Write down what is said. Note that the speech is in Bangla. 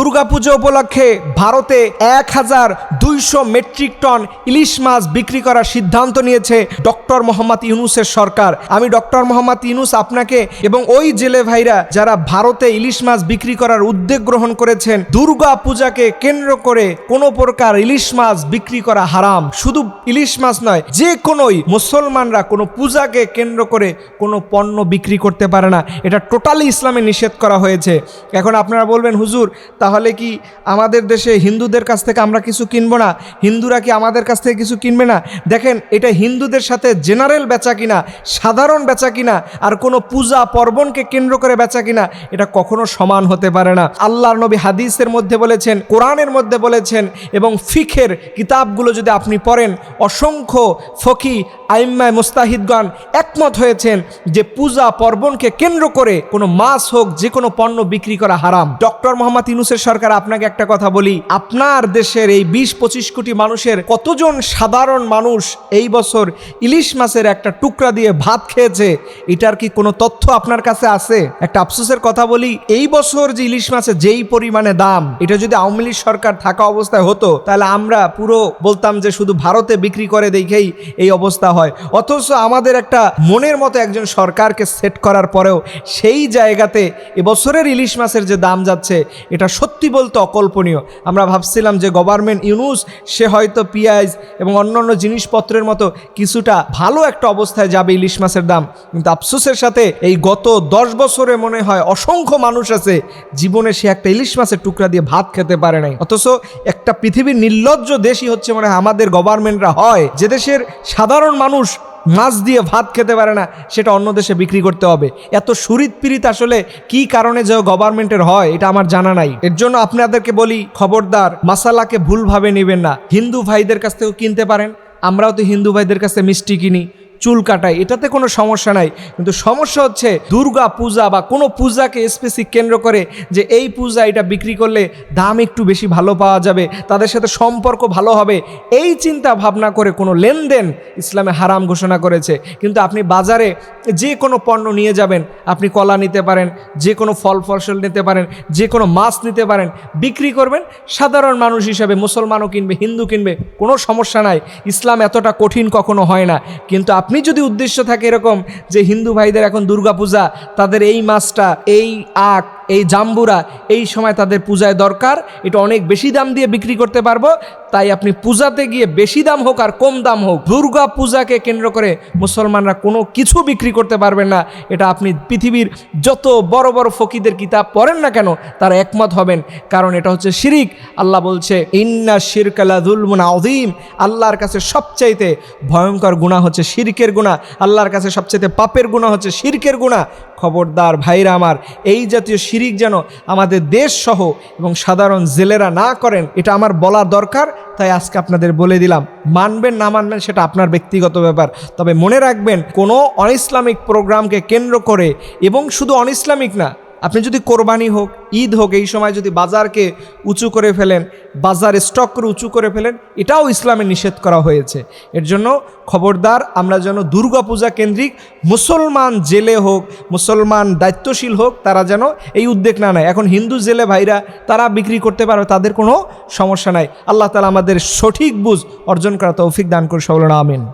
দুর্গাপুজো উপলক্ষে ভারতে এক হাজার দুইশো মেট্রিক টন ইলিশ মাছ বিক্রি করার সিদ্ধান্ত নিয়েছে ডক্টর মোহাম্মদ ইউনুসের সরকার। আমি ডক্টর মোহাম্মদ ইউনুস আপনাকে এবং ওই জেলে ভাইরা যারা ভারতে ইলিশ মাছ বিক্রি করার উদ্যোগ গ্রহণ করেছেন দুর্গা পূজাকে কেন্দ্র করে কোনো প্রকার ইলিশ মাছ বিক্রি করা হারাম। শুধু ইলিশ মাছ নয়, যে কোনোই মুসলমানরা কোনো পূজাকে কেন্দ্র করে কোনো পণ্য বিক্রি করতে পারে না। এটা টোটালি ইসলামে নিষেধ করা হয়েছে। এখন আপনারা বলবেন, হুজুর তাহলে কি আমাদের দেশে হিন্দুদের কাছ থেকে আমরা কিছু কিনবো না? হিন্দুরা কি আমাদের কাছ থেকে কিছু কিনবে না? দেখেন, এটা হিন্দুদের সাথে জেনারেল বেচা কিনা, সাধারণ বেচা কিনা, আর কোনো পূজা পার্বণকে কেন্দ্র করে বেচা কিনা, এটা কখনো সমান হতে পারে না। আল্লাহর নবী হাদিসের মধ্যে বলেছেন, কোরআনের মধ্যে বলেছেন, এবং ফিখের কিতাবগুলো যদি আপনি পড়েন, অসংখ্য ফকি আইম্মায় মুস্তাহিদগণ একমত হয়েছেন যে পূজা পার্বণকে কেন্দ্র করে কোনো মাছ হোক, যে কোনো পণ্য বিক্রি করা হারাম। ডক্টর মোহাম্মদ ইউনুসের সরকার আপনাকে একটা কথা বলি। আপনার দেশের এই বিশ পঁচিশ কোটি মানুষের কতজন সাধারণ মানুষ এই বছর ইলিশ মাছের একটা টুকরা দিয়ে ভাত খেয়েছে, এটার কি কোনো তথ্য আপনার কাছে আছে? একটা আফসোসের কথা বলি, এই বছর যে ইলিশ মাছের যেই পরিমাণে দাম, এটা যদি আওয়ামী লীগ সরকার থাকা অবস্থায় হতো, তাহলে আমরা পুরো বলতাম যে শুধু ভারতে বিক্রি করে দেখেই এই অবস্থা হয়। অথচ আমাদের একটা মনের মতো একজন সরকারকে সেট করার পরেও সেই জায়গাতে এবছরের ইলিশ মাছের যে দাম যাচ্ছে, এটা সত্যি বলতে অকল্পনীয়। আমরা ভাবছিলাম যে গভর্নমেন্ট ইউনুস সে হয়তো পেঁয়াজ এবং অন্যান্য জিনিসপত্রের মতো কিছুটা ভালো একটা অবস্থায় যাবে ইলিশ মাছের দাম। কিন্তু আফসোসের সাথে এই গত দশ বছরে মনে হয় অসংখ্য মানুষ আছে, জীবনে সে একটা ইলিশ মাছের টুকরা দিয়ে ভাত খেতে পারে নাই। অথচ একটা পৃথিবীর নির্লজ্জ দেশই হচ্ছে মনে হয় আমাদের গভর্নমেন্টরা হয়। যে দেশের সাধারণ মানুষ মাছ দিয়ে ভাত খেতে পারে না, সেটা অন্য দেশে বিক্রি করতে হবে। এত সুরিত পিরিত আসলে কি কারণে যে গভর্নমেন্টের হয়, এটা আমার জানা নাই। এর জন্য আপনাদেরকে বলি, খবরদার, মাসালাকে ভুলভাবে নেবেন না। হিন্দু ভাইদের কাছ থেকেও কিনতে পারেন, আমরাও তো হিন্দু ভাইদের কাছে মিষ্টি কিনি। চুল কাটায়, এটাতে কোনো সমস্যা নাই। কিন্তু সমস্যা হচ্ছে দুর্গা পূজা বা কোনো পূজাকে স্পেসিক কেন্দ্র করে যে এই পূজা এটা বিক্রি করলে দাম একটু বেশি ভালো পাওয়া যাবে, তাদের সাথে সম্পর্ক ভালো হবে, এই চিন্তা ভাবনা করে কোনো লেনদেন ইসলামে হারাম ঘোষণা করেছে। কিন্তু আপনি বাজারে যে কোনো পণ্য নিয়ে যাবেন, আপনি কলা নিতে পারেন, যে কোনো ফল ফসল নিতে পারেন, যে কোনো মাছ নিতে পারেন, বিক্রি করবেন, সাধারণ মানুষ হিসাবে, মুসলমানও কিনবে, হিন্দু কিনবে, কোনো সমস্যা নাই। ইসলাম এতটা কঠিন কখনো হয় না। কিন্তু আপনি যদি উদ্দেশ্য থাকে এরকম যে হিন্দু ভাইদের এখন দুর্গাপূজা, তাদের এই মাছটা, এই আখ এই জাম্বুরা এই সময় তাদের পূজায় দরকার। এটা অনেক বেশি দাম দিয়ে বিক্রি করতে পারব। তাই আপনি পূজাতে গিয়ে বেশি দাম হোক আর কম দাম হোক, দুর্গা পূজাকে কেন্দ্র করে মুসলমানরা কোনো কিছু বিক্রি করতে পারবেন না। এটা আপনি পৃথিবীর যত বড় বড় ফকিদের কিতাব পড়েন না কেন, তারা একমত হবেন। কারণ এটা হচ্ছে শিরিক। আল্লাহ বলছে, ইন্না শিরকালা দুলমুন আউদিম আল্লাহর কাছে সবচাইতে ভয়ঙ্কর গুণা হচ্ছে শিরকের গুণা আল্লাহর কাছে সবচাইতে পাপের গুণা হচ্ছে শিরকের গুণা খবরদার ভাইরা আমার, এই জাতীয় শিরিক যেন আমাদের দেশ সহ এবং সাধারণ জেলেরা না করেন, এটা আমার বলা দরকার। তাই আজকে আপনাদের বলে দিলাম, মানবেন না মানবেন সেটা আপনার ব্যক্তিগত ব্যাপার। তবে মনে রাখবেন, কোনো অনইসলামিক প্রোগ্রামকে কেন্দ্র করে, এবং শুধু অনইসলামিক না আপনি যদি কোরবানি হোক, ঈদ হোক, এই সময় যদি বাজারকে উঁচু করে ফেলেন, বাজার স্টক করে উঁচু করে ফেলেন, এটাও ইসলামে নিষেধ করা হয়েছে। এর জন্য খবরদার, আমরা যেন দুর্গাপূজা কেন্দ্রিক মুসলমান জেলে হোক, মুসলমান দায়িত্বশীল হোক, তারা যেন এই উদ্যোগ না নেয়। এখন হিন্দু জেলে ভাইরা, তারা বিক্রি করতে পারবে, তাদের কোনো সমস্যা নাই। আল্লাহ তালা আমাদের সঠিক বুঝ অর্জন করা তৌফিক দান করে সকল আমিন।